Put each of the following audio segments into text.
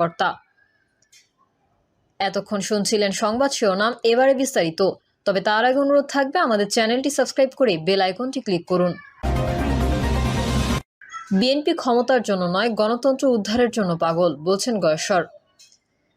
কর্তা। এতক্ষণ শুনছিলেন সংবাদ শিরোনাম, এবারে বিস্তারিত। তবে তার আগে অনুরোধ থাকবে আমাদের চ্যানেলটি সাবস্ক্রাইব করে বেল আইকনটি ক্লিক করুন। বিএনপি ক্ষমতার জন্য নয়, গণতন্ত্র উদ্ধারের জন্য পাগল, বলছেন গয়েশ্বর।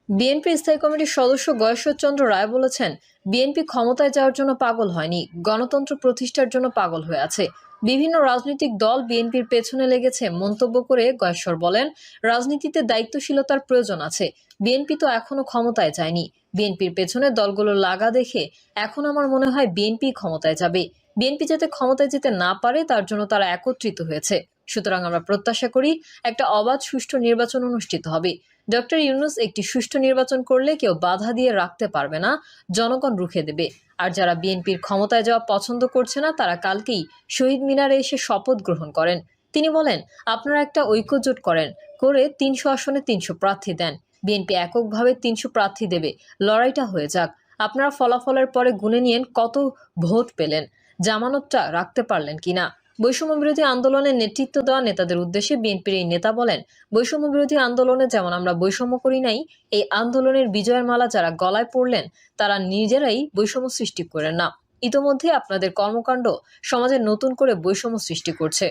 বিএনপি স্থায়ী কমিটির সদস্য গয়েশ্বরচন্দ্র রায় বলেছেন, বিএনপি ক্ষমতায় যাওয়ার জন্য পাগল হয়নি, গণতন্ত্র প্রতিষ্ঠার জন্য পাগল হয়ে আছে। বিভিন্ন রাজনৈতিক দল বিএনপির পেছনে লেগেছে মন্তব্য করে গয়েশ্বর বলেন, রাজনীতিতে দায়িত্বশীলতার প্রয়োজন আছে। বিএনপি তো এখনও ক্ষমতায় যায়নি। বিএনপির পেছনে দলগুলো লাগা দেখে এখন আমার মনে হয় বিএনপি ক্ষমতায় যাবে। বিএনপি যাতে ক্ষমতায় যেতে না পারে, তার জন্য তারা একত্রিত হয়েছে। সুতরাং আমরা প্রত্যাশা করি একটা অবাধ সুষ্ঠু নির্বাচন অনুষ্ঠিত হবে। ডক্টর ইউনুস একটি সুষ্ঠু নির্বাচন করলে কেউ বাধা দিয়ে রাখতে পারবে না, জনগণ রুখে দেবে। আর যারা বিএনপির ক্ষমতায় যাওয়া পছন্দ করছে না, তারা কালকেই শহীদ মিনারে এসে শপথ গ্রহণ করেন। তিনি বলেন, আপনারা একটা ঐক্যজোট করেন, করে তিনশো আসনে তিনশো প্রার্থী দেন। বিএনপি এককভাবে তিনশো প্রার্থী দেবে, লড়াইটা হয়ে যাক। আপনারা ফলাফলের পরে গুনে নিয়েন কত ভোট পেলেন, জামানতটা রাখতে পারলেন কিনা? বৈষম্য বিরোধী আন্দোলনের নেতৃত্ব দেওয়া নেতাদের উদ্দেশ্যে বিএনপির এই নেতা বলেন বৈষম্য বিরোধী আন্দোলনে যেমন আমরা বৈষম্য করি নাই, এই আন্দোলনের বিজয়ের মালা যারা গলায় পড়লেন, তারা নিজেরাই বৈষম্য সৃষ্টি করেন না। ইতোমধ্যে আপনাদের কর্মকাণ্ড সমাজে নতুন করে বৈষম্য সৃষ্টি করছে।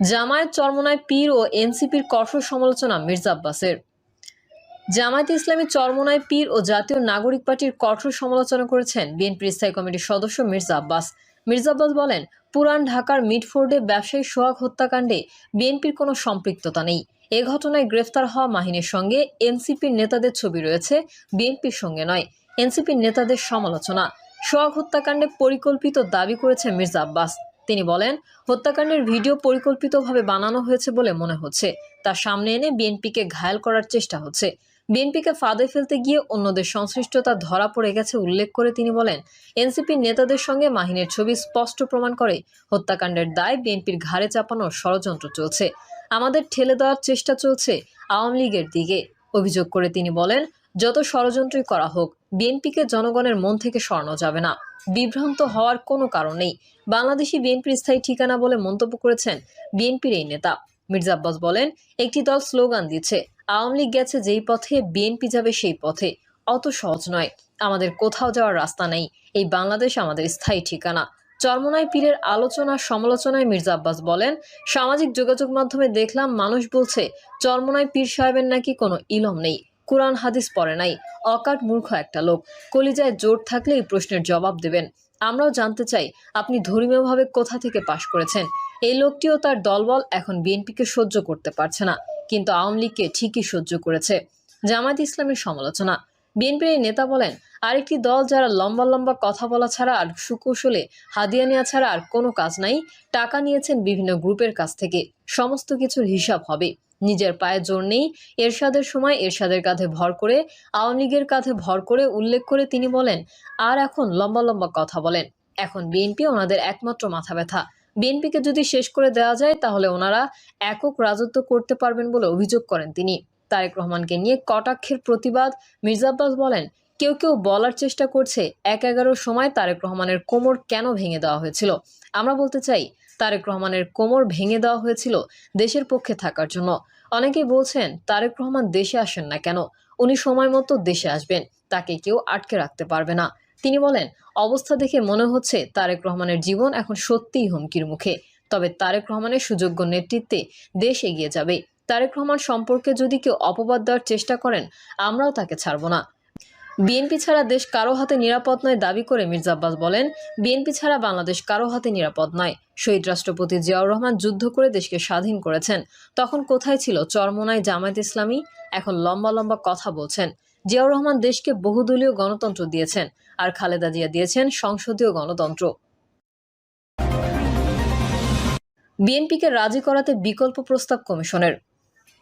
জামায়াত চরমনায় পীর ও এনসিপির কঠোর সমালোচনা মির্জা আব্বাসের। জামায়াতে ইসলামী চরমনায় পীর ও জাতীয় নাগরিক পার্টির কঠোর সমালোচনা করেছেন বিএনপির স্থায়ী কমিটির সদস্য মির্জা আব্বাস। মির্জা আব্বাস বলেন, পুরান ঢাকার মিডফোর্ডে ব্যবসায়ী সোহাগ হত্যাকাণ্ডে বিএনপির কোনো সম্পৃক্ততা নেই। এ ঘটনায় গ্রেফতার হওয়া মাহিনের সঙ্গে এনসিপির নেতাদের ছবি রয়েছে, বিএনপির সঙ্গে নয়, এনসিপির নেতাদের সমালোচনা। সোহাগ হত্যাকাণ্ডে পরিকল্পিত দাবি করেছে মির্জা আব্বাস। তিনি বলেন, হত্যাকাণ্ডের ভিডিও পরিকল্পিতভাবে বানানো হয়েছে বলে মনে হচ্ছে। তার সামনে এনে বিএনপিকে ঘায়াল করার চেষ্টা হচ্ছে। বিএনপিকে ফাঁদে ফেলতে গিয়ে অন্যদের সংশ্লিষ্টতা ধরা পড়ে গেছে উল্লেখ করে তিনি বলেন, এনসিপির নেতাদের সঙ্গে মাহিনের ছবি স্পষ্ট প্রমাণ করে হত্যাকাণ্ডের দায় বিএনপির ঘাড়ে চাপানোর ষড়যন্ত্র চলছে। আমাদের ঠেলে দেওয়ার চেষ্টা চলছে আওয়ামী লীগের দিকে। অভিযোগ করে তিনি বলেন, যত ষড়যন্ত্রই করা হোক, বিএনপিকে জনগণের মন থেকে সরানো যাবে না। বিভ্রান্ত হওয়ার কোনো কারণ নেই। বাংলাদেশি বিএনপির স্থায়ী ঠিকানা বলে মন্তব্য করেছেন বিএনপির এই নেতা। মির্জা আব্বাস বলেন, একটি দল স্লোগান দিচ্ছে, আওয়ামী লীগ গেছে যেই পথে, বিএনপি যাবে সেই পথে। অত সহজ নয়, আমাদের কোথাও যাওয়ার রাস্তা নেই, এই বাংলাদেশ আমাদের স্থায়ী ঠিকানা। চরমনায় পীরের আলোচনা, সমালোচনায় মির্জা আব্বাস বলেন, সামাজিক যোগাযোগ মাধ্যমে দেখলাম মানুষ বলছে চরমনায় পীর সাহেবের নাকি কোনো ইলম নেই, কোরআন, হাদিস পড়ে নাই, অকাট মূর্খ একটা লোক, কলিজায় জোর থাকলে এই প্রশ্নের জবাব দেবেন। আমরাও জানতে চাই, আপনি ধর্মীয়ভাবে কোথা থেকে পাশ করেছেন? এই লোকটিও তার দলবল এখন বিএনপিকে সহ্য করতে পারছে না, কিন্তু আওয়ামী লীগকে ঠিকই সহ্য করেছে। জামায়াত ইসলামের সমালোচনা। বিএনপির নেতা বলেন, আরেকটি দল যারা লম্বা লম্বা কথা বলা ছাড়া আর সুকৌশলে হাদিয়া নেওয়া ছাড়া আর কোনো কাজ নাই, টাকা নিয়েছেন বিভিন্ন গ্রুপের কাছ থেকে। সমস্ত কিছুর হিসাব হবে। নিজের পায়ে জোর নেই, এরশাদের সময় এরশাদের কাঁধে ভর করে, আওয়ামী লীগের কাঁধে ভর করে উল্লেখ করে তিনি বলেন, আর এখন লম্বা লম্বা কথা বলেন। এখন বিএনপি ওনাদের একমাত্র মাথা ব্যথা। বিএনপিকে যদি শেষ করে দেওয়া যায়, তাহলে ওনারা একক রাজত্ব করতে পারবেন বলে অভিযোগ করেন তিনি। তারেক রহমানকে নিয়ে কটাক্ষের প্রতিবাদ। মির্জা আব্বাস বলেন, কেউ কেউ বলার চেষ্টা করছে, এক এগারোর সময় তারেক রহমানের কোমর কেন ভেঙে দেওয়া হয়েছিল? আমরা বলতে চাই, তারেক রহমানের কোমর ভেঙে দেওয়া হয়েছিল দেশের পক্ষে থাকার জন্য। অনেকেই বলছেন, তারেক রহমান দেশে আসেন না কেন? উনি সময় মতো দেশে আসবেন, তাকে কেউ আটকে রাখতে পারবে না। তিনি বলেন, অবস্থা দেখে মনে হচ্ছে তারেক রহমানের জীবন এখন সত্যিই হুমকির মুখে। তবে তারেক রহমানের সুযোগ্য নেতৃত্বে দেশ এগিয়ে যাবে। তারেক রহমান সম্পর্কে যদি কেউ অপবাদ দেওয়ার চেষ্টা করেন, আমরাও তাকে ছাড়ব না। বিএনপি ছাড়া দেশ কারও হাতে নিরাপদ নয় দাবি করে মির্জা আব্বাস বলেন, বিএনপি ছাড়া বাংলাদেশ কারও হাতে নিরাপদ নয়। শহীদ রাষ্ট্রপতি জিয়াউর রহমান যুদ্ধ করে দেশকে স্বাধীন করেছেন। তখন কোথায় ছিল চরমোনায় জামায়াত ইসলামী? এখন লম্বা লম্বা কথা বলছেন। জিয়াউর রহমান দেশকে বহুদলীয় গণতন্ত্র দিয়েছেন আর খালেদা জিয়া দিয়েছেন সংসদীয় গণতন্ত্র। বিএনপিকে রাজি করাতে বিকল্প প্রস্তাব কমিশনের।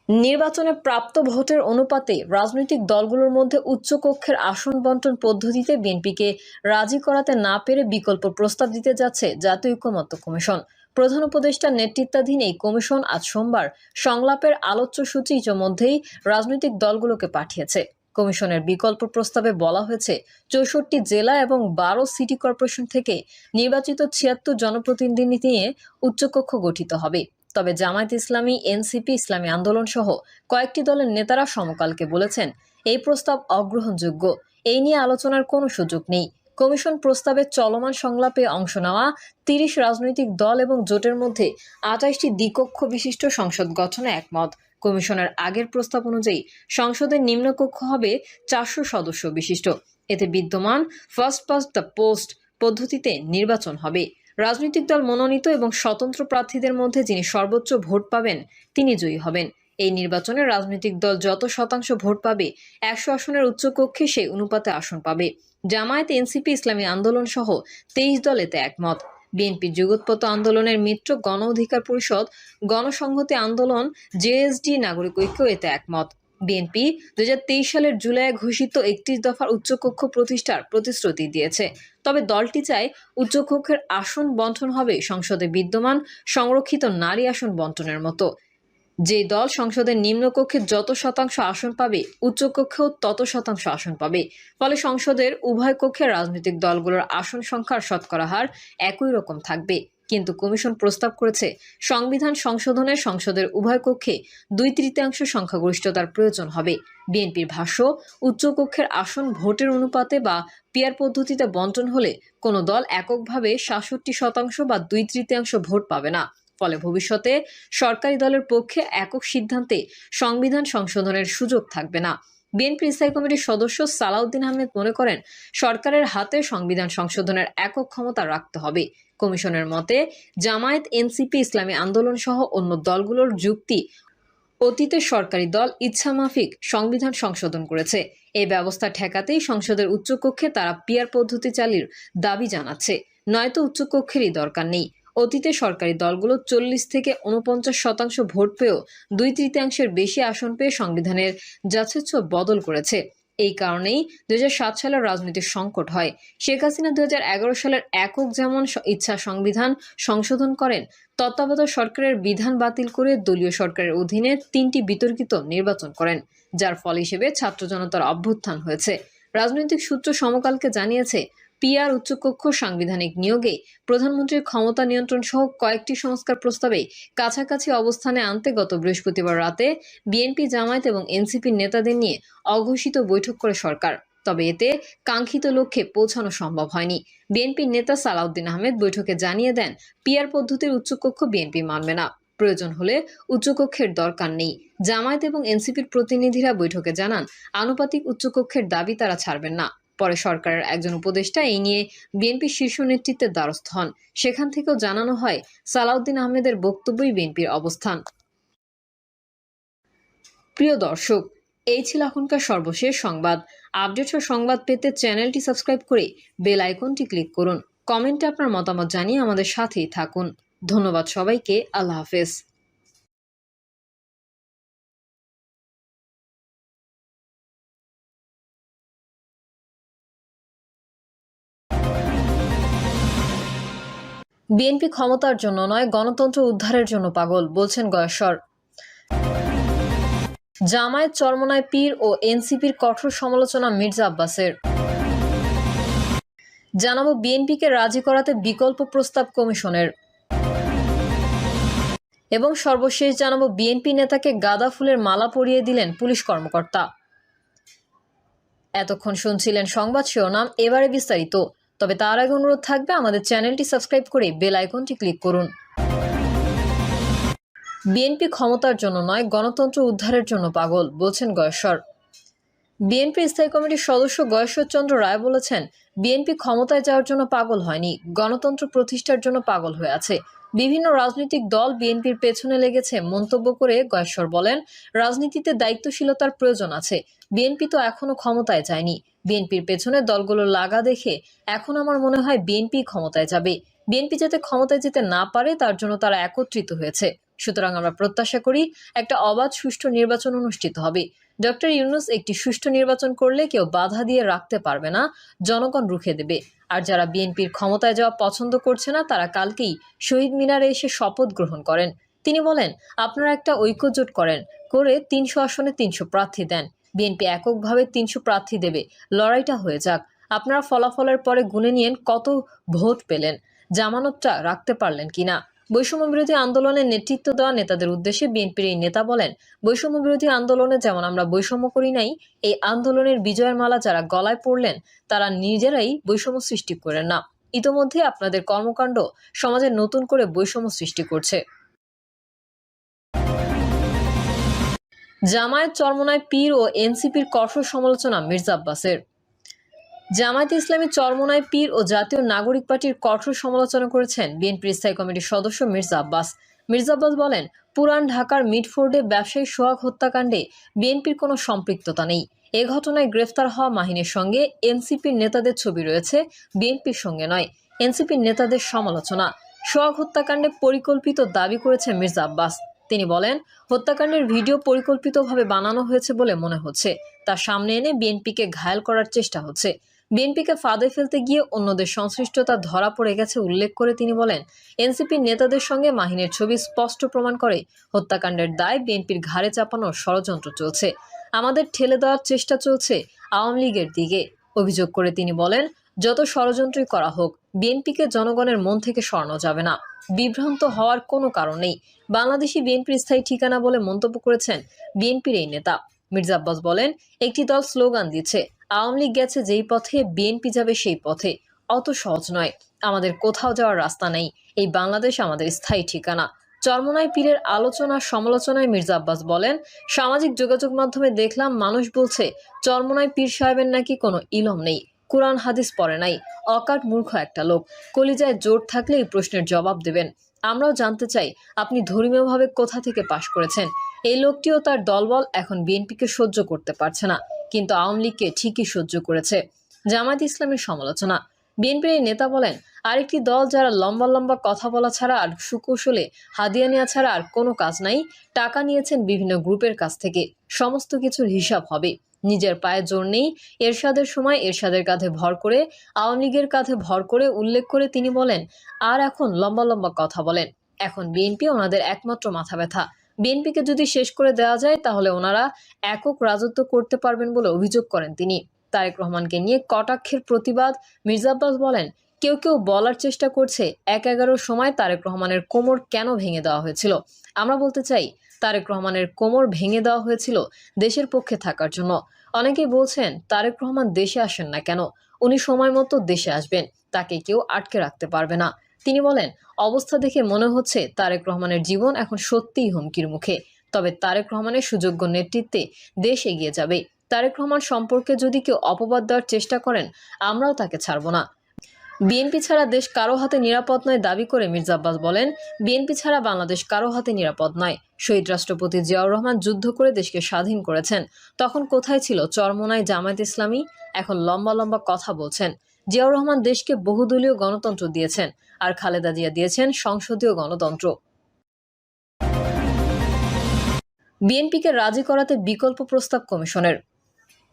নির্বাচনে প্রাপ্ত ভোটের অনুপাতে রাজনৈতিক দলগুলোর মধ্যে উচ্চকক্ষের আসন বন্টন পদ্ধতিতে বিএনপিকে রাজি করাতে না পেরে বিকল্প প্রস্তাব দিতে যাচ্ছে জাতীয় ঐক্যমত্য কমিশন। প্রধান উপদেষ্টার নেতৃত্বাধীন এই কমিশন আজ সোমবার সংলাপের আলোচ্য সূচি ইতিমধ্যেই রাজনৈতিক দলগুলোকে পাঠিয়েছে। কমিশনের বিকল্প প্রস্তাবে বলা হয়েছে, চৌষট্টি জেলা এবং বারো সিটি কর্পোরেশন থেকে নির্বাচিত ছিয়াত্তর জনপ্রতিনিধি নিয়ে উচ্চকক্ষ গঠিত হবে। তবে জামায়াত ইসলামী, এনসিপি, ইসলামী আন্দোলন সহ কয়েকটি দলের নেতারা সমকালকে বলেছেন, এই প্রস্তাব অগ্রহণযোগ্য। এই নিয়ে আলোচনার কোনো সুযোগ নেই। কমিশন প্রস্তাবে চলমান সংলাপে অংশ নেওয়া তিরিশ রাজনৈতিক দল এবং জোটের মধ্যে আঠাশটি দ্বিকক্ষ বিশিষ্ট সংসদ গঠনে একমত। কমিশনের আগের প্রস্তাব অনুযায়ী সংসদের নিম্নকক্ষ হবে চারশো সদস্য বিশিষ্ট। এতে বিদ্যমান ফার্স্ট পাস্ট দ্য পোস্ট পদ্ধতিতে নির্বাচন হবে। রাজনৈতিক দল মনোনীত এবং স্বতন্ত্র প্রার্থীদের মধ্যে যিনি সর্বোচ্চ ভোট পাবেন, তিনি জয়ী হবেন। এই নির্বাচনে রাজনৈতিক দল যত শতাংশ ভোট পাবে, একশো আসনের উচ্চকক্ষে সেই অনুপাতে আসন পাবে। জামায়াত এনসিপি ইসলামী আন্দোলন সহ তেইশ দল এতে একমত। বিএনপি যুগোৎপত আন্দোলনের মিত্র গণ অধিকার পরিষদ, গণসংহতি আন্দোলন জেএসডি নাগরিক ঐক্য, এতে একমত। বিএনপি দুই হাজার তেইশ সালের জুলাই ঘোষিত একত্রিশ দফার উচ্চকক্ষ প্রতিষ্ঠার প্রতিশ্রুতি দিয়েছে। তবে দলটি চায় উচ্চকক্ষের আসন বন্টন হবে সংসদে বিদ্যমান, সংরক্ষিত নারী আসন বন্টনের মতো। যে দল সংসদের নিম্নকক্ষে যত শতাংশ আসন পাবে, উচ্চকক্ষেও তত শতাংশ আসন পাবে। ফলে সংসদের উভয় কক্ষের রাজনৈতিক দলগুলোর আসন সংখ্যার শতকরা হার একই রকম থাকবে। কিন্তু কমিশন প্রস্তাব করেছে, সংবিধান সংশোধনে সংসদের উভয় কক্ষে দুই তৃতীয়াংশ সংখ্যাগরিষ্ঠতার প্রয়োজন হবে। বিএনপির ভাষ্য, উচ্চকক্ষের আসন ভোটের অনুপাতে বা পিয়ার পদ্ধতিতে বন্টন হলে কোনো দল এককভাবে সাতষট্টি শতাংশ বা দুই তৃতীয়াংশ ভোট পাবে না। ফলে ভবিষ্যতে সরকারি দলের পক্ষে একক সিদ্ধান্তে সংবিধান সংশোধনের সুযোগ থাকবে না। বিএনপি স্থায়ী কমিটির সদস্য সালাউদ্দিন আহমেদ মনে করেন, সরকারের হাতে সংবিধান সংশোধনের একক ক্ষমতা রাখতে হবে। কমিশনের মতে, জামায়াত, এনসিপি, ইসলামী আন্দোলন সহ অন্য দলগুলোর যুক্তি অতীতে সরকারি দল ইচ্ছামাফিক সংবিধান সংশোধন করেছে। এই ব্যবস্থা ঠেকাতেই সংসদের উচ্চকক্ষে তারা পিয়ার পদ্ধতি চালির দাবি জানাচ্ছে। নয়তো উচ্চকক্ষেরই দরকার নেই। অতীতে সরকারি দলগুলো চল্লিশ থেকে উনপঞ্চাশ শতাংশ ভোট পেয়েও দুই তৃতীয়াংশের বেশি আসন পেয়ে সংবিধানের যথেচ্ছ বদল করেছে। এই কারণেই দুই সালের রাজনৈতিক সংকট হয়। শেখ হাসিনা দুই সালের একক যেমন ইচ্ছা সংবিধান সংশোধন করেন, তত্ত্বাবধায়ক সরকারের বিধান বাতিল করে দলীয় সরকারের অধীনে তিনটি বিতর্কিত নির্বাচন করেন, যার ফল হিসেবে ছাত্র জনতার অভ্যুত্থান হয়েছে। রাজনৈতিক সূত্র সমকালকে জানিয়েছে পিআর উচ্চকক্ষ সাংবিধানিক নিয়োগে প্রধানমন্ত্রীর ক্ষমতা নিয়ন্ত্রণ সহ কয়েকটি সংস্কার প্রস্তাবে কাছাকাছি অবস্থানে আনতে গত বৃহস্পতিবার রাতে বিএনপি জামায়াত এবং এনসিপির নেতাদের নিয়ে অঘোষিত বৈঠক করে সরকার। তবে এতে কাঙ্ক্ষিত লক্ষ্যে পৌঁছানো সম্ভব হয়নি। বিএনপির নেতা সালাউদ্দিন আহমেদ বৈঠকে জানিয়ে দেন, পিআর পদ্ধতির উচ্চকক্ষ বিএনপি মানবে না। প্রয়োজন হলে উচ্চকক্ষের দরকার নেই। জামায়াত এবং এনসিপির প্রতিনিধিরা বৈঠকে জানান, আনুপাতিক উচ্চকক্ষের দাবি তারা ছাড়বেন না। পরে সরকারের একজন উপদেষ্টা এই নিয়ে বিএনপির শীর্ষ নেতৃত্বের দ্বারস্থ হন। সেখান থেকেও জানানো হয়, সালাউদ্দিন আহমেদের বক্তব্যই বিএনপির অবস্থান। প্রিয় দর্শক, এই ছিল এখনকার সর্বশেষ সংবাদ। আপডেট ও সংবাদ পেতে চ্যানেলটি সাবস্ক্রাইব করে বেল আইকনটি ক্লিক করুন। কমেন্টে আপনার মতামত জানিয়ে আমাদের সাথেই থাকুন। ধন্যবাদ সবাইকে, আল্লাহ হাফেজ। বিএনপি ক্ষমতার জন্য নয়, গণতন্ত্র উদ্ধারের জন্য পাগল, বলছেন গয়েশ্বর। জামায়াত চরমনায় পীর ও এনসিপির কঠোর সমালোচনা মির্জা আব্বাসের। জানাব বিএনপিকে রাজি করাতে বিকল্প প্রস্তাব কমিশনের। এবং সর্বশেষ জানাব বিএনপি নেতাকে গাঁদা ফুলের মালা পরিয়ে দিলেন পুলিশ কর্মকর্তা। এতক্ষণ শুনছিলেন সংবাদ শিরোনাম, এবারে বিস্তারিত। তবে তার আগে অনুরোধ থাকবে আমাদের চ্যানেলটি সাবস্ক্রাইব করে বেল আইকনটি ক্লিক করুন। বিএনপি ক্ষমতার জন্য নয়, গণতন্ত্র উদ্ধারের জন্য পাগল, বলছেন গয়েশ্বর। বিএনপি স্থায়ী কমিটির সদস্য গয়েশ্বরচন্দ্র রায় বলেছেন বিএনপি ক্ষমতায় যাওয়ার জন্য পাগল হয়নি, গণতন্ত্র প্রতিষ্ঠার জন্য পাগল হয়ে আছে। বিভিন্ন রাজনৈতিক দল বিএনপির পেছনে লেগেছে মন্তব্য করে গয়েশ্বর বলেন, রাজনীতিতে দায়িত্বশীলতার প্রয়োজন আছে। বিএনপি তো এখনও ক্ষমতায় যায়নি। বিএনপির পেছনে দলগুলো লাগা দেখে এখন আমার মনে হয় বিএনপি ক্ষমতায় যাবে। বিএনপি যাতে ক্ষমতায় যেতে না পারে, তার জন্য তারা একত্রিত হয়েছে। সুতরাং আমরা প্রত্যাশা করি একটা অবাধ সুষ্ঠু নির্বাচন অনুষ্ঠিত হবে। ডক্টর ইউনুস একটি সুষ্ঠু নির্বাচন করলে কেউ বাধা দিয়ে রাখতে পারবে না, জনগণ রুখে দেবে। আর যারা বিএনপির ক্ষমতায় যাওয়া পছন্দ করছে না, তারা কালকেই শহীদ মিনারে এসে শপথ গ্রহণ করেন। তিনি বলেন, আপনারা একটা ঐক্যজোট করেন, করে তিনশো আসনে তিনশো প্রার্থী দেন। বিএনপি এককভাবে তিনশো প্রার্থী দেবে। লড়াইটা হয়ে যাক। আপনারা ফলাফলের পরে গুনে নিয়েন কত ভোট পেলেন। জামানতটা রাখতে পারলেন কিনা? বৈষম্য বিরোধী আন্দোলনের নেতৃত্ব দেওয়া নেতাদের উদ্দেশ্যে বিএনপির এই নেতা বলেন, বৈষম্য বিরোধী আন্দোলনে যেমন আমরা বৈষম্য করি নাই, এই আন্দোলনের বিজয়ের মালা যারা গলায় পড়লেন, তারা নিজেরাই বৈষম্য সৃষ্টি করেন না। ইতোমধ্যে আপনাদের কর্মকাণ্ড সমাজে নতুন করে বৈষম্য সৃষ্টি করছে। জামায়াত চরমনায় পীর ও এনসিপির কঠোর সমালোচনা মির্জা আব্বাসের। জামায়াত ইসলামী চরমনায় পীর ও জাতীয় নাগরিক পার্টির কঠোর সমালোচনা করেছেন বিএনপির স্থায়ী কমিটির সদস্য মির্জা আব্বাস। মির্জা আব্বাস বলেন, পুরান ঢাকার মিটফোর্ডে ব্যবসায়ী সোহাগ হত্যাকাণ্ডে বিএনপির কোনো সম্পৃক্ততা নেই। এ ঘটনায় গ্রেফতার হওয়া মাহিনের সঙ্গে এনসিপির নেতাদের ছবি রয়েছে, বিএনপির সঙ্গে নয়, এনসিপির নেতাদের সমালোচনা। সোহাগ হত্যাকাণ্ডে পরিকল্পিত দাবি করেছে মির্জা আব্বাস। তিনি বলেন, হত্যাকাণ্ডের ভিডিও পরিকল্পিতভাবে বানানো হয়েছে বলে মনে হচ্ছে। তার সামনে এনে বিএনপিকে ঘায়াল করার চেষ্টা হচ্ছে। বিএনপিকে ফাঁদে ফেলতে গিয়ে অন্যদের সংশ্লিষ্টতা ধরা পড়ে গেছে উল্লেখ করে তিনি বলেন, এনসিপির নেতাদের সঙ্গে মাহিনের ছবি স্পষ্ট প্রমাণ করে হত্যাকাণ্ডের দায় বিএনপির ঘাড়ে চাপানোর ষড়যন্ত্র চলছে। আমাদের ঠেলে দেওয়ার চেষ্টা চলছে আওয়ামী লীগের দিকে। অভিযোগ করে তিনি বলেন, যত ষড়যন্ত্রই করা হোক, বিএনপিকে জনগণের মন থেকে সরানো যাবে না। বিভ্রান্ত হওয়ার কোনো কারণ নেই। বাংলাদেশি বিএনপির স্থায়ী ঠিকানা বলে মন্তব্য করেছেন বিএনপির এই নেতা। মির্জা আব্বাস বলেন, একটি দল স্লোগান দিচ্ছে আওয়ামী লীগ গেছে যেই পথে, বিএনপি যাবে সেই পথে। অত সহজ নয়। আমাদের কোথাও যাওয়ার রাস্তা নেই। এই বাংলাদেশ আমাদের স্থায়ী ঠিকানা। চরমনায় পীরের আলোচনা সমালোচনায় মির্জা আব্বাস বলেন, সামাজিক যোগাযোগ মাধ্যমে দেখলাম মানুষ বলছে চরমনায় পীর সাহেবের নাকি কোনো ইলম নেই। কোরআন, হাদিস পড়ে নাই। অকাট মূর্খ একটা লোক। কলিজায় জোর থাকলে এই প্রশ্নের জবাব দেবেন। আমরাও জানতে চাই, আপনি ধর্মীয়ভাবে কোথা থেকে পাশ করেছেন? এই লোকটিও তার দলবল এখন বিএনপিকে সহ্য করতে পারছে না, কিন্তু আওয়ামী লীগকে ঠিকই সহ্য করেছে। জামায়াত ইসলামের সমালোচনা। বিএনপির এই নেতা বলেন, আরেকটি দল যারা লম্বা লম্বা কথা বলা ছাড়া আর সুকৌশলে হাদিয়া নেওয়া ছাড়া আর কোনো কাজ নাই, টাকা নিয়েছেন বিভিন্ন গ্রুপের কাছ থেকে। সমস্ত কিছুর হিসাব হবে। নিজের পায়ে জোর নেই। এরশাদের সময় এরশাদের কাঁধে ভর করে, আওয়ামী লীগের কাঁধে ভর করে উল্লেখ করে তিনি বলেন, আর এখন লম্বা লম্বা কথা বলেন। এখন বিএনপি ওনাদের একমাত্র মাথা ব্যথা। বিএনপিকে যদি শেষ করে দেওয়া যায়, তাহলে ওনারা একক রাজত্ব করতে পারবেন বলে অভিযোগ করেন তিনি। তারেক রহমানকে নিয়ে কটাক্ষের প্রতিবাদ। মির্জা আব্বাস বলেন, কেউ কেউ বলার চেষ্টা করছে, এক এগারোর সময় তারেক রহমানের কোমর কেন ভেঙে দেওয়া হয়েছিল? আমরা বলতে চাই, তারেক রহমানের কোমর ভেঙে দেওয়া হয়েছিল দেশের পক্ষে থাকার জন্য। অনেকেই বলছেন, তারেক রহমান দেশে আসেন না কেন? উনি সময় মতো দেশে আসবেন, তাকে কেউ আটকে রাখতে পারবে না। তিনি বলেন, অবস্থা দেখে মনে হচ্ছে তারেক রহমানের জীবন এখন সত্যিই হুমকির মুখে। তবে তারেক রহমানের সুযোগ্য নেতৃত্বে দেশ এগিয়ে যাবে। তারেক রহমান সম্পর্কে যদি কেউ অপবাদ দেওয়ার চেষ্টা করেন, আমরাও তাকে ছাড়ব না। বিএনপি ছাড়া দেশ কারও হাতে নিরাপদ নয় দাবি করে মির্জা আব্বাস বলেন, বিএনপি ছাড়া বাংলাদেশ কারও হাতে নিরাপদ নয়। শহীদ রাষ্ট্রপতি জিয়াউর রহমান যুদ্ধ করে দেশকে স্বাধীন করেছেন। তখন কোথায় ছিল চরমোনায় জামায়াত ইসলামী? এখন লম্বা লম্বা কথা বলছেন। জিয়াউর রহমান দেশকে বহুদলীয় গণতন্ত্র দিয়েছেন আর খালেদা জিয়া দিয়েছেন সংসদীয় গণতন্ত্র। বিএনপিকে রাজি করাতে বিকল্প প্রস্তাব কমিশনের।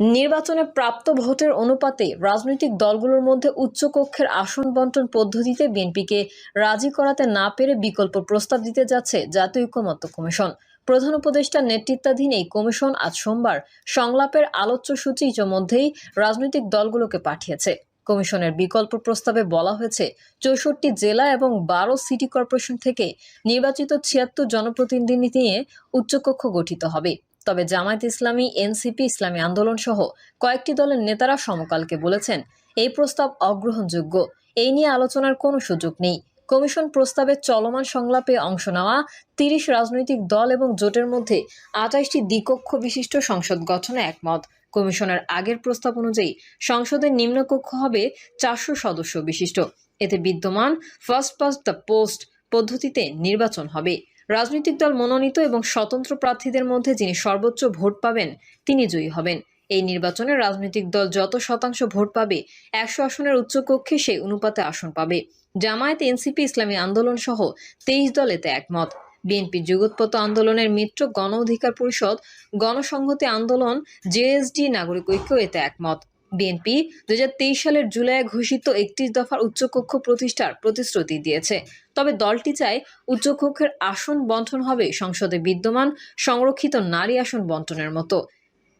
নির্বাচনে প্রাপ্ত ভোটের অনুপাতে রাজনৈতিক দলগুলোর মধ্যে উচ্চকক্ষের আসন বন্টন পদ্ধতিতে বিএনপিকে রাজি করাতে না পেরে বিকল্প প্রস্তাব দিতে যাচ্ছে জাতীয় ঐক্যমত্য কমিশন। প্রধান উপদেষ্টার নেতৃত্বাধীন এই কমিশন আজ সোমবার সংলাপের আলোচ্য সূচি ইতিমধ্যেই রাজনৈতিক দলগুলোকে পাঠিয়েছে। কমিশনের বিকল্প প্রস্তাবে বলা হয়েছে, চৌষট্টি জেলা এবং বারো সিটি কর্পোরেশন থেকে নির্বাচিত ছিয়াত্তর জনপ্রতিনিধি নিয়ে উচ্চকক্ষ গঠিত হবে। তবে জামায়াত ইসলামী, এনসিপি, ইসলামী আন্দোলন সহ কয়েকটি দলের নেতারা সমকালকে বলেছেন, এই প্রস্তাব অগ্রহণযোগ্য। এই নিয়ে আলোচনার কোনো সুযোগ নেই। কমিশন প্রস্তাবে চলমান সংলাপে অংশ নেওয়া তিরিশ রাজনৈতিক দল এবং জোটের মধ্যে আঠাশটি দ্বিকক্ষ বিশিষ্ট সংসদ গঠনে একমত। কমিশনের আগের প্রস্তাব অনুযায়ী সংসদের নিম্নকক্ষ হবে চারশো সদস্য বিশিষ্ট। এতে বিদ্যমান ফার্স্ট পাস্ট দ্য পোস্ট পদ্ধতিতে নির্বাচন হবে। রাজনৈতিক দল মনোনীত এবং স্বতন্ত্র প্রার্থীদের মধ্যে যিনি সর্বোচ্চ ভোট পাবেন, তিনি জয়ী হবেন। এই নির্বাচনে রাজনৈতিক দল যত শতাংশ ভোট পাবে, একশো আসনের উচ্চকক্ষে সেই অনুপাতে আসন পাবে। জামায়াত, এনসিপি, ইসলামী আন্দোলন সহ তেইশ দল এতে একমত। বিএনপি যুগোৎপত্ত আন্দোলনের মিত্র গণ অধিকার পরিষদ, গণসংহতি আন্দোলন, জেএসডি নাগরিক ঐক্য এতে একমত। বিএনপি দু হাজার তেইশ সালের জুলাইয়ে ঘোষিত একত্রিশ দফার উচ্চকক্ষ প্রতিষ্ঠার প্রতিশ্রুতি দিয়েছে। তবে দলটি চায় উচ্চকক্ষের আসন বন্টন হবে সংসদে বিদ্যমান সংরক্ষিত নারী আসন বন্টনের মতো।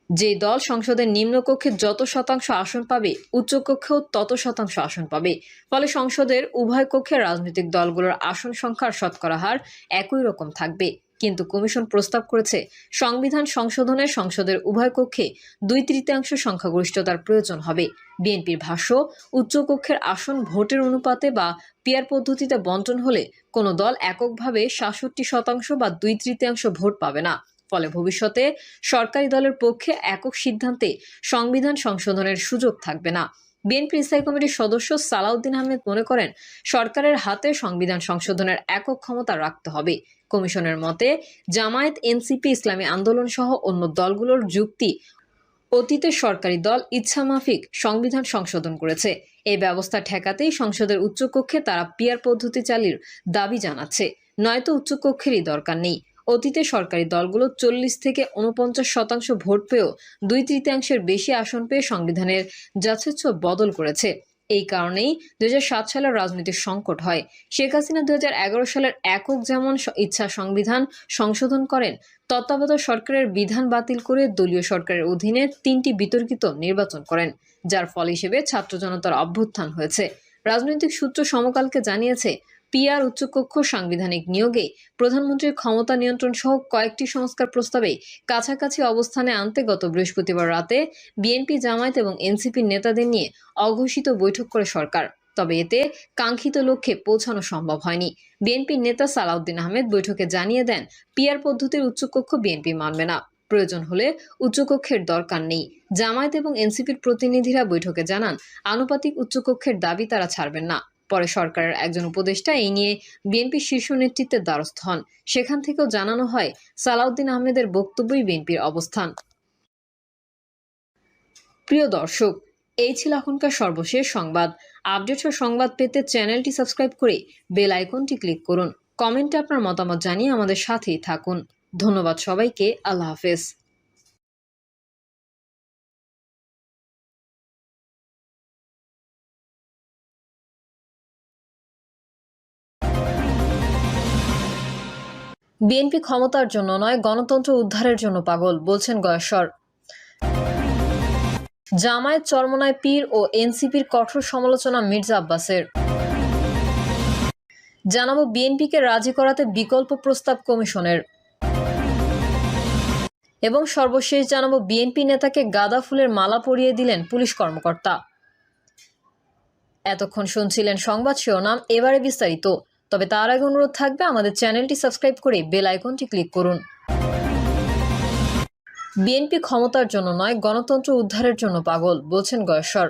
যে দল সংসদের নিম্নকক্ষে যত শতাংশ আসন পাবে, উচ্চকক্ষেও তত শতাংশ আসন পাবে। ফলে সংসদের উভয় কক্ষে রাজনৈতিক দলগুলোর আসন সংখ্যার শতকরা হার একই রকম থাকবে। কিন্তু কমিশন প্রস্তাব করেছে, সংবিধান সংশোধনের সংসদের উভয় কক্ষে দুই তৃতীয়াংশ সংখ্যাগরিষ্ঠতার প্রয়োজন হবে। বিএনপির ভাষ্য উচ্চকক্ষের আসন ভোটের অনুপাতে বা পিয়ার পদ্ধতিতে বন্টন হলে কোনো দল এককভাবে সাতষট্টি শতাংশ বা দুই তৃতীয়াংশ ভোট পাবে না। ফলে ভবিষ্যতে সরকারি দলের পক্ষে একক সিদ্ধান্তে সংবিধান সংশোধনের সুযোগ থাকবে না। বিএনপি স্থায়ী কমিটির সদস্য সালাউদ্দিন আহমেদ মনে করেন, সরকারের হাতে সংবিধান সংশোধনের একক ক্ষমতা রাখতে হবে। কমিশনের মতে, জামায়াত, এনসিপি, ইসলামী আন্দোলন সহ অন্য দলগুলোর যুক্তি অতীতে সরকারি দল ইচ্ছামাফিক সংবিধান সংশোধন করেছে। এই ব্যবস্থা ঠেকাতেই সংসদের উচ্চকক্ষে তারা পিয়ার পদ্ধতি চালির দাবি জানাচ্ছে। নয়তো উচ্চকক্ষেরই দরকার নেই। অতীতে সরকারি দলগুলো চল্লিশ থেকে উনপঞ্চাশ শতাংশ ভোট পেয়েও দুই তৃতীয়াংশের বেশি আসন পেয়ে সংবিধানের যথেচ্ছ বদল করেছে। এই কারণেই দু সালের রাজনৈতিক সংকট হয়। শেখ হাসিনা দু সালের একক যেমন ইচ্ছা সংবিধান সংশোধন করেন, তত্ত্বাবধায়ক সরকারের বিধান বাতিল করে দলীয় সরকারের অধীনে তিনটি বিতর্কিত নির্বাচন করেন, যার ফল হিসেবে ছাত্র জনতার অভ্যুত্থান হয়েছে। রাজনৈতিক সূত্র সমকালকে জানিয়েছে পিআর উচ্চকক্ষ সাংবিধানিক নিয়োগে প্রধানমন্ত্রীর ক্ষমতা নিয়ন্ত্রণ সহ কয়েকটি সংস্কার প্রস্তাবে কাছাকাছি অবস্থানে আনতে গত বৃহস্পতিবার রাতে বিএনপি জামায়াত এবং এনসিপির নেতাদের নিয়ে অঘোষিত বৈঠক করে সরকার। তবে এতে কাঙ্ক্ষিত লক্ষ্যে পৌঁছানো সম্ভব হয়নি। বিএনপির নেতা সালাউদ্দিন আহমেদ বৈঠকে জানিয়ে দেন, পিআর পদ্ধতির উচ্চকক্ষ বিএনপি মানবে না। প্রয়োজন হলে উচ্চকক্ষের দরকার নেই। জামায়াত এবং এনসিপির প্রতিনিধিরা বৈঠকে জানান, আনুপাতিক উচ্চকক্ষের দাবি তারা ছাড়বেন না। পরে সরকারের একজন উপদেষ্টা এই নিয়ে বিএনপি শীর্ষ নেতৃত্বের দ্বারস্থ হন। সেখান থেকেও জানানো হয়, সালাউদ্দিন আহমেদের বক্তব্যই বিএনপির অবস্থান। প্রিয় দর্শক, এই ছিল এখনকার সর্বশেষ সংবাদ। আপডেট সংবাদ পেতে চ্যানেলটি সাবস্ক্রাইব করে বেল আইকনটি ক্লিক করুন। কমেন্টে আপনার মতামত জানিয়ে আমাদের সাথেই থাকুন। ধন্যবাদ সবাইকে, আল্লাহ হাফেজ। বিএনপি ক্ষমতার জন্য নয়, গণতন্ত্র উদ্ধারের জন্য পাগল, বলছেন গয়েশ্বর। জামায়াত চরমনায় পীর ও এনসিপির কঠোর সমালোচনা মির্জা আব্বাসের। জানাব বিএনপিকে রাজি করাতে বিকল্প প্রস্তাব কমিশনের। এবং সর্বশেষ জানাব বিএনপি নেতাকে গাঁদা ফুলের মালা পরিয়ে দিলেন পুলিশ কর্মকর্তা। এতক্ষণ শুনছিলেন সংবাদ শিরোনাম, এবারে বিস্তারিত। তবে তার আগে অনুরোধ থাকবে আমাদের চ্যানেলটি সাবস্ক্রাইব করে বেল আইকনটি ক্লিক করুন। বিএনপি ক্ষমতার জন্য নয়, গণতন্ত্র উদ্ধারের জন্য পাগল, বলছেন গয়েশ্বর।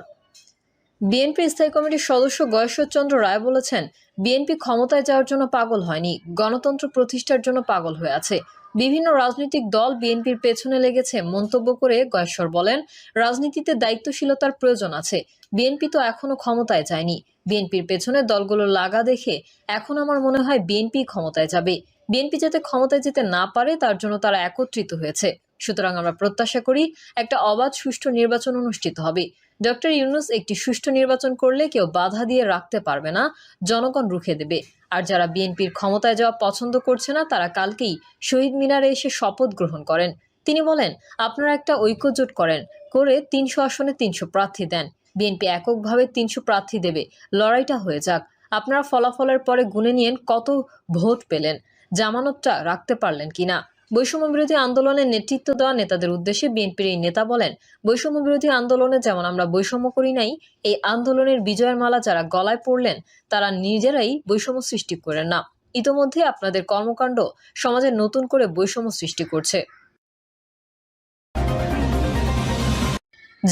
বিএনপি স্থায়ী কমিটির সদস্য গয়েশ্বরচন্দ্র রায় বলেছেন, বিএনপি ক্ষমতায় যাওয়ার জন্য পাগল হয়নি, গণতন্ত্র প্রতিষ্ঠার জন্য পাগল হয়ে আছে। বিভিন্ন রাজনৈতিক দল বিএনপির পেছনে লেগেছে মন্তব্য করে গয়েশ্বর বলেন, রাজনীতিতে দায়িত্বশীলতার প্রয়োজন আছে। বিএনপি তো এখনও ক্ষমতায় যায়নি। বিএনপির পেছনে দলগুলো লাগা দেখে এখন আমার মনে হয় বিএনপি ক্ষমতায় যাবে। বিএনপি যাতে ক্ষমতায় যেতে না পারে, তার জন্য তারা একত্রিত হয়েছে। সুতরাং আমরা প্রত্যাশা করি একটা অবাধ সুষ্ঠু নির্বাচন অনুষ্ঠিত হবে। ডক্টর ইউনুস একটি সুষ্ঠু নির্বাচন করলে কেউ বাধা দিয়ে রাখতে পারবে না, জনগণ রুখে দেবে। আর যারা বিএনপির ক্ষমতায় যাওয়া পছন্দ করছে না, তারা কালকেই শহীদ মিনারে এসে শপথ গ্রহণ করেন। তিনি বলেন, আপনারা একটা ঐক্যজোট করেন, করে তিনশো আসনে তিনশো প্রার্থী দেন। বিএনপি এককভাবে তিনশো প্রার্থী দেবে, লড়াইটা হয়ে যাক। আপনারা ফলাফলের পরে গুনে নিয়েন কত ভোট পেলেন, জামানতটা রাখতে পারলেন কিনা? বৈষম্য বিরোধী আন্দোলনে নেতৃত্ব দেওয়া নেতাদের উদ্দেশ্যে বিএনপির এই নেতা বলেন, বৈষম্য বিরোধী আন্দোলনে যেমন আমরা বৈষম্য করি নাই, এই আন্দোলনের বিজয়ের মালা যারা গলায় পড়লেন, তারা নিজেরাই বৈষম্য সৃষ্টি করেন না। ইতোমধ্যে আপনাদের কর্মকাণ্ড সমাজে নতুন করে বৈষম্য সৃষ্টি করছে।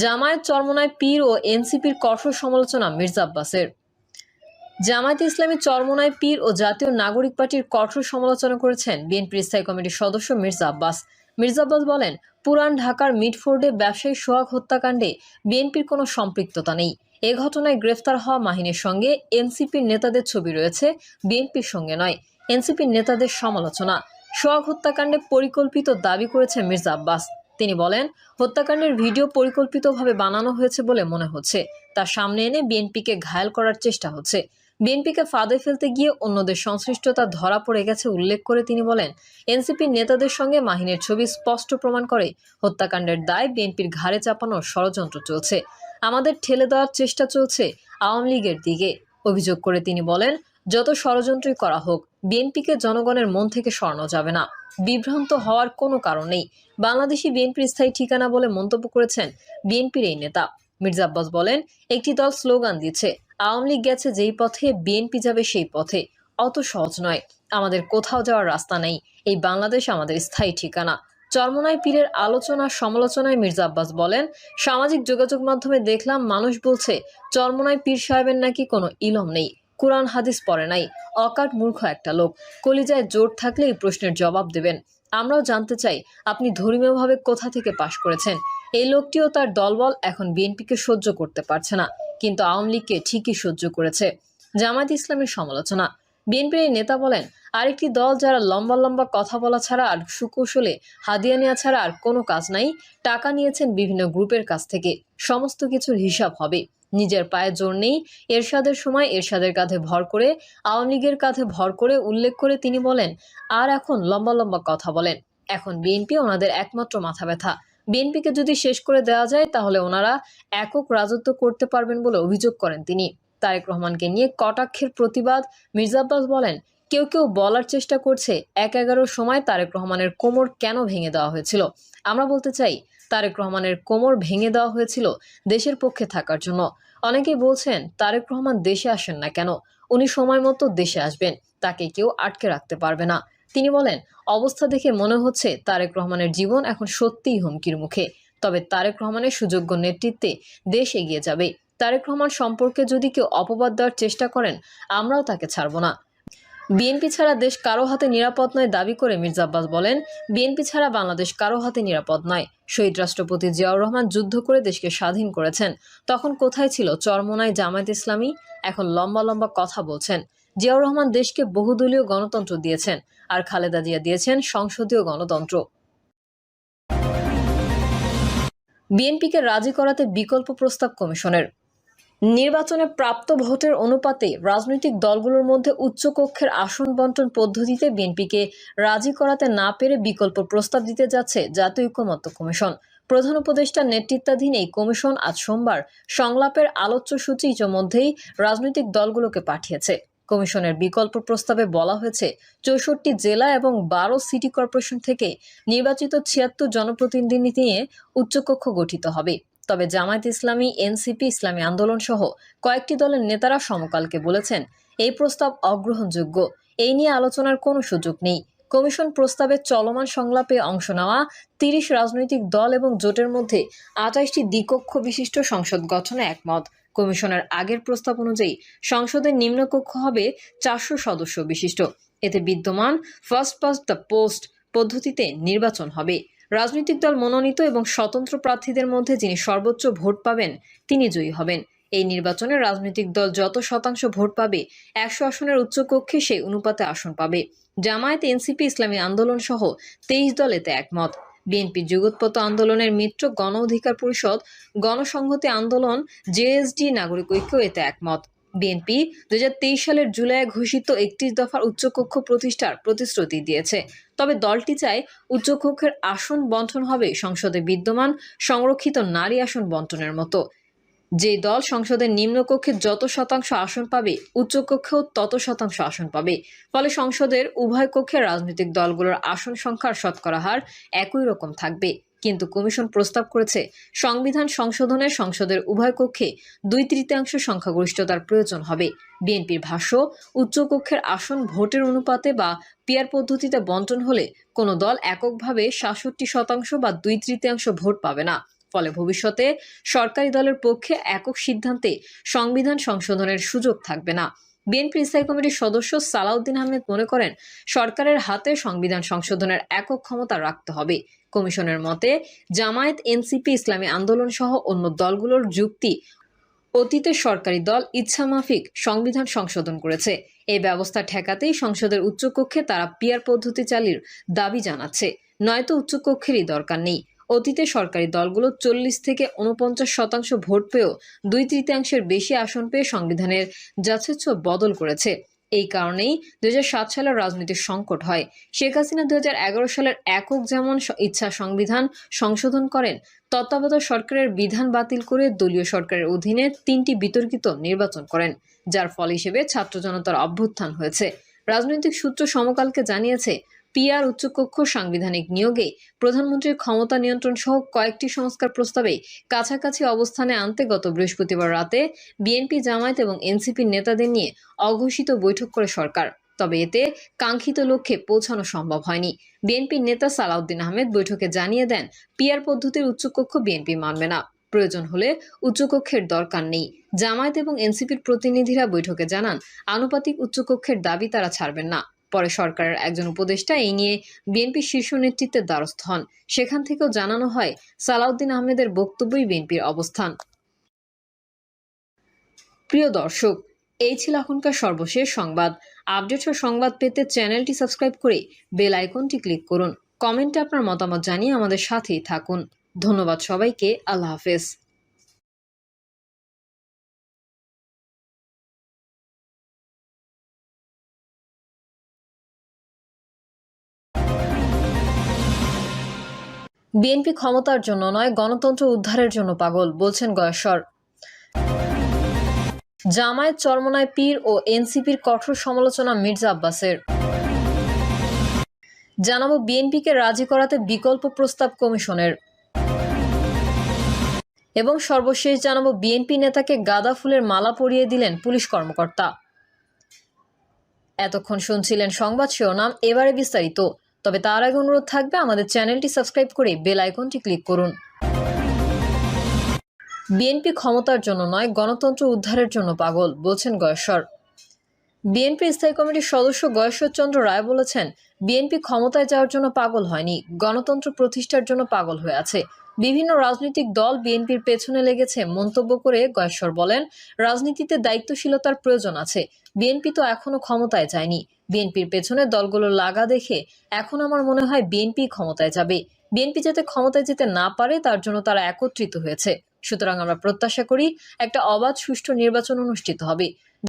জামায়াত চরমনায় পীর ও এনসিপির কঠোর সমালোচনা মির্জা আব্বাসের। জামায়াত ইসলামী চরমনায় পীর ও জাতীয় নাগরিক পার্টির কঠোর সমালোচনা করেছেন বিএনপির স্থায়ী কমিটির সদস্য মির্জা আব্বাস। মির্জা আব্বাস বলেন, পুরান ঢাকার মিটফোর্ডে ব্যবসায়ী সোহাগ হত্যাকাণ্ডে বিএনপির কোনো সম্পৃক্ততা নেই। এ ঘটনায় গ্রেফতার হওয়া মাহিনের সঙ্গে এনসিপির নেতাদের ছবি রয়েছে, বিএনপির সঙ্গে নয়। এনসিপির নেতাদের সমালোচনা। সোহাগ হত্যাকাণ্ডে পরিকল্পিত দাবি করেছে মির্জা আব্বাস। তিনি বলেন, হত্যাকাণ্ডের ভিডিও পরিকল্পিতভাবে বানানো হয়েছে বলে মনে হচ্ছে। তা সামনে এনে বিএনপিকে ঘায়াল করার চেষ্টা হচ্ছে। বিএনপিকে ফাঁদে ফেলতে গিয়ে অন্যদের সংশ্লিষ্টতা ধরা পড়ে গেছে উল্লেখ করে তিনি বলেন, এনসিপির নেতাদের সঙ্গে মাহিনের ছবি স্পষ্ট প্রমাণ করে হত্যাকাণ্ডের দায় বিএনপির ঘাড়ে চাপানোর ষড়যন্ত্র চলছে। আমাদের ঠেলে দেওয়ার চেষ্টা চলছে আওয়ামী লীগের দিকে। অভিযোগ করে তিনি বলেন, যত ষড়যন্ত্রই করা হোক, বিএনপিকে জনগণের মন থেকে সরানো যাবে না। বিভ্রান্ত হওয়ার কোনো কারণ নেই। বাংলাদেশি বিএনপির স্থায়ী ঠিকানা বলে মন্তব্য করেছেন বিএনপির এই নেতা। মির্জা আব্বাস বলেন, একটি দল স্লোগান দিচ্ছে আওয়ামী লীগ গেছে যেই পথে, বিএনপি যাবে সেই পথে। অত সহজ নয়, আমাদের কোথাও যাওয়ার রাস্তা নেই, এই বাংলাদেশ আমাদের স্থায়ী ঠিকানা। চরমনায় পীরের আলোচনা সমালোচনায় মির্জা আব্বাস বলেন, সামাজিক যোগাযোগ মাধ্যমে দেখলাম মানুষ বলছে চরমনায় পীর সাহেবের নাকি কোনো ইলম নেই, কোরআন, হাদিস পড়ে নাই, অকাট মূর্খ একটা লোক, কলিজায় জোর থাকলে এই প্রশ্নের জবাব দেবেন। আমরাও জানতে চাই, আপনি ধর্মীয়ভাবে কোথা থেকে পাশ করেছেন? এই লোকটিও তার দলবল এখন বিএনপিকে সহ্য করতে পারছে না, কিন্তু আওয়ামী লীগকে ঠিকই সহ্য করেছে। জামায়াত ইসলামের সমালোচনা। বিএনপির এই নেতা বলেন, আরেকটি দল যারা লম্বা লম্বা কথা বলা ছাড়া আর সুকৌশলে হাদিয়া নেওয়া ছাড়া আর কোনো কাজ নাই, টাকা নিয়েছেন বিভিন্ন গ্রুপের কাছ থেকে। সমস্ত কিছুর হিসাব হবে। নিজের পায়ে জোর নেই। এরশাদের সময় এরশাদের কাঁধে ভর করে, আওয়ামী লীগের কাঁধে ভর করে উল্লেখ করে তিনি বলেন, আর এখন লম্বা লম্বা কথা বলেন। এখন বিএনপি ওনাদের একমাত্র মাথা ব্যথা। বিএনপিকে যদি শেষ করে দেওয়া যায়, তাহলে ওনারা একক রাজত্ব করতে পারবেন বলে অভিযোগ করেন তিনি। তারেক রহমানকে নিয়ে কটাক্ষের প্রতিবাদ। মির্জা আব্বাস বলেন, কেউ কেউ বলার চেষ্টা করছে, এক এগারোর সময় তারেক রহমানের কোমর কেন ভেঙে দেওয়া হয়েছিল? আমরা বলতে চাই, তারেক রহমানের কোমর ভেঙে দেওয়া হয়েছিল দেশের পক্ষে থাকার জন্য। অনেকেই বলছেন, তারেক রহমান দেশে আসেন না কেন? উনি সময় মতো দেশে আসবেন, তাকে কেউ আটকে রাখতে পারবে না। তিনি বলেন, অবস্থা দেখে মনে হচ্ছে তারেক রহমানের জীবন এখন সত্যিই হুমকির মুখে। তবে তারেক রহমানের সুযোগ্য নেতৃত্বে দেশ এগিয়ে যাবে। তারেক রহমান সম্পর্কে যদি কেউ অপবাদ দেওয়ার চেষ্টা করেন, আমরাও তাকে ছাড়ব না। বিএনপি ছাড়া দেশ কারও হাতে নিরাপদ নয় দাবি করে মির্জা আব্বাস বলেন, বিএনপি ছাড়া বাংলাদেশ কারও হাতে নিরাপদ নয়। শহীদ রাষ্ট্রপতি জিয়াউর রহমান যুদ্ধ করে দেশকে স্বাধীন করেছেন। তখন কোথায় ছিল চরমোনায় জামায়াত ইসলামী? এখন লম্বা লম্বা কথা বলছেন। জিয়াউর রহমান দেশকে বহুদলীয় গণতন্ত্র দিয়েছেন। আর খালেদা জিয়া দিয়েছেন সংসদীয় গণতন্ত্র। বিএনপিকে রাজি করাতে বিকল্প প্রস্তাব কমিশনের। নির্বাচনে প্রাপ্ত ভোটের অনুপাতে রাজনৈতিক দলগুলোর মধ্যে উচ্চকক্ষের আসন বন্টন পদ্ধতিতে বিএনপিকে রাজি করাতে না পেরে বিকল্প প্রস্তাব দিতে যাচ্ছে জাতীয় ঐক্যমত্য কমিশন। প্রধান উপদেষ্টার নেতৃত্বাধীন এই কমিশন আজ সোমবার সংলাপের আলোচ্য সূচি ইতোমধ্যেই রাজনৈতিক দলগুলোকে পাঠিয়েছে। কমিশনের বিকল্প প্রস্তাবে বলা হয়েছে, চৌষট্টি জেলা এবং বারো সিটি কর্পোরেশন থেকে নির্বাচিত ছিয়াত্তর জনপ্রতিনিধি নিয়ে উচ্চকক্ষ গঠিত হবে। তবে জামায়াত ইসলামী, এনসিপি, ইসলামী আন্দোলন সহ কয়েকটি দলের নেতারা সমকালকে বলেছেন, এই প্রস্তাব অগ্রহণযোগ্য। এই নিয়ে আলোচনার কোনো সুযোগ নেই। কমিশন প্রস্তাবে চলমান সংলাপে অংশ নেওয়া তিরিশ রাজনৈতিক দল এবং জোটের মধ্যে আঠাশটি দ্বিকক্ষ বিশিষ্ট সংসদ গঠনে একমত। কমিশনের আগের প্রস্তাব অনুযায়ী সংসদের নিম্নকক্ষ হবে চারশো সদস্য বিশিষ্ট। এতে বিদ্যমান ফার্স্ট পাস্ট দ্য পোস্ট পদ্ধতিতে নির্বাচন হবে। রাজনৈতিক দল মনোনীত এবং স্বতন্ত্র প্রার্থীদের মধ্যে যিনি সর্বোচ্চ ভোট পাবেন, তিনি জয়ী হবেন। এই নির্বাচনে রাজনৈতিক দল যত শতাংশ ভোট পাবে, একশো আসনের উচ্চকক্ষে সেই অনুপাতে আসন পাবে। জামায়াত এনসিপি ইসলামী আন্দোলন সহ তেইশ দল এতে একমত। বিএনপি যুগোৎপত আন্দোলনের মিত্র গণ অধিকার পরিষদ, গণসংহতি আন্দোলন, জেএসডি, নাগরিক ঐক্য এতে একমত। বিএনপি দুই হাজার তেইশ সালের জুলাই ঘোষিত একত্রিশ দফার উচ্চকক্ষ প্রতিষ্ঠার প্রতিশ্রুতি দিয়েছে। তবে দলটি চায় উচ্চকক্ষের আসন বন্টন হবে সংসদে বিদ্যমান, সংরক্ষিত নারী আসন বন্টনের মতো। যে দল সংসদের নিম্নকক্ষে যত শতাংশ আসন পাবে, উচ্চকক্ষেও তত শতাংশ আসন পাবে। ফলে সংসদের উভয় কক্ষে রাজনৈতিক দলগুলোর আসন সংখ্যার শতকরা হার একই রকম থাকবে। কিন্তু কমিশন প্রস্তাব করেছে, সংবিধান সংশোধনে সংসদের উভয় কক্ষে দুই তৃতীয়াংশ সংখ্যাগরিষ্ঠতার প্রয়োজন হবে। বিএনপির ভাষ্য, উচ্চকক্ষের আসন ভোটের অনুপাতে বা পিয়ার পদ্ধতিতে বন্টন হলে কোনো দল এককভাবে সাতষট্টি শতাংশ বা দুই তৃতীয়াংশ ভোট পাবে না। ফলে ভবিষ্যতে সরকারি দলের পক্ষে একক সিদ্ধান্তে সংবিধান সংশোধনের সুযোগ থাকবে না। বিএনপি স্থায়ী কমিটির সদস্য সালাউদ্দিন আহমেদ মনে করেন, সরকারের হাতে সংবিধান সংশোধনের একক ক্ষমতা রাখতে হবে। কমিশনের মতে, জামায়াত, এনসিপি, ইসলামী আন্দোলন সহ অন্য দলগুলোর যুক্তি অতীতের সরকারি দল ইচ্ছামাফিক সংবিধান সংশোধন করেছে। এই ব্যবস্থা ঠেকাতেই সংসদের উচ্চকক্ষে তারা পিয়ার পদ্ধতি চালির দাবি জানাচ্ছে। নয়তো উচ্চকক্ষেরই দরকার নেই। অতীতে সরকারি দলগুলো চল্লিশ থেকে উনপঞ্চাশ শতাংশ ভোট পেয়েও দুই তৃতীয়াংশের বেশি আসন পেয়ে সংবিধানের যথেচ্ছ বদল করেছে। এই কারণেই দুই সালের রাজনৈতিক সংকট হয়। শেখ হাসিনা দুই হাজার এগারো সালের একক যেমন ইচ্ছা সংবিধান সংশোধন করেন, তত্ত্বাবধায়ক সরকারের বিধান বাতিল করে দলীয় সরকারের অধীনে তিনটি বিতর্কিত নির্বাচন করেন, যার ফল হিসেবে ছাত্র জনতার অভ্যুত্থান হয়েছে। রাজনৈতিক সূত্র সমকালকে জানিয়েছে পিআর উচ্চকক্ষ সাংবিধানিক নিয়োগে প্রধানমন্ত্রীর ক্ষমতা নিয়ন্ত্রণ সহ কয়েকটি সংস্কার প্রস্তাবে কাছাকাছি অবস্থানে আনতে গত বৃহস্পতিবার রাতে বিএনপি জামায়াত এবং এনসিপির নেতাদের নিয়ে অঘোষিত বৈঠক করে সরকার। তবে এতে কাঙ্ক্ষিত লক্ষ্যে পৌঁছানো সম্ভব হয়নি। বিএনপির নেতা সালাউদ্দিন আহমেদ বৈঠকে জানিয়ে দেন, পিআর পদ্ধতির উচ্চকক্ষ বিএনপি মানবে না। প্রয়োজন হলে উচ্চকক্ষের দরকার নেই। জামায়াত এবং এনসিপির প্রতিনিধিরা বৈঠকে জানান, আনুপাতিক উচ্চকক্ষের দাবি তারা ছাড়বেন না। পরে সরকারের একজন উপদেষ্টা এই নিয়ে বিএনপির শীর্ষ নেতৃত্বের দ্বারস্থ হন। সেখান থেকেও জানানো হয়, সালাউদ্দিন আহমেদের বক্তব্যই বিএনপির অবস্থান। প্রিয় দর্শক, এই ছিল এখনকার সর্বশেষ সংবাদ। আপডেট ও সংবাদ পেতে চ্যানেলটি সাবস্ক্রাইব করে বেল আইকনটি ক্লিক করুন। কমেন্টে আপনার মতামত জানিয়ে আমাদের সাথেই থাকুন। ধন্যবাদ সবাইকে, আল্লাহ হাফেজ। বিএনপি ক্ষমতার জন্য নয়, গণতন্ত্র উদ্ধারের জন্য পাগল, বলছেন গয়েশ্বর। জামায়াত চরমনায় পীর ও এনসিপির কঠোর সমালোচনা মির্জা আব্বাসের। জানাব বিএনপিকে রাজি করাতে বিকল্প প্রস্তাব কমিশনের। এবং সর্বশেষ জানাব বিএনপি নেতাকে গাঁদা ফুলের মালা পরিয়ে দিলেন পুলিশ কর্মকর্তা। এতক্ষণ শুনছিলেন সংবাদ শিরোনাম, এবারে বিস্তারিত। তবে তার আগে অনুরোধ থাকবে আমাদের চ্যানেলটি সাবস্ক্রাইব করে বেল আইকনটি ক্লিক করুন। বিএনপি ক্ষমতার জন্য নয়, গণতন্ত্র উদ্ধারের জন্য পাগল, বলছেন গয়েশ্বর। বিএনপি স্থায়ী কমিটির সদস্য গয়েশ্বরচন্দ্র রায় বলেছেন বিএনপি ক্ষমতায় যাওয়ার জন্য পাগল হয়নি, গণতন্ত্র প্রতিষ্ঠার জন্য পাগল হয়ে আছে। বিভিন্ন রাজনৈতিক দল বিএনপির পেছনে লেগেছে মন্তব্য করে গয়েশ্বর বলেন, রাজনীতিতে দায়িত্বশীলতার প্রয়োজন আছে। বিএনপি তো এখনও ক্ষমতায় যায়নি। বিএনপির পেছনে দলগুলো লাগা দেখে এখন আমার মনে হয় বিএনপি ক্ষমতায় যাবে। বিএনপি যাতে ক্ষমতায় যেতে না পারে, তার জন্য তারা একত্রিত হয়েছে। সুতরাং আমরা প্রত্যাশা করি একটা অবাধ সুষ্ঠু নির্বাচন অনুষ্ঠিত হবে।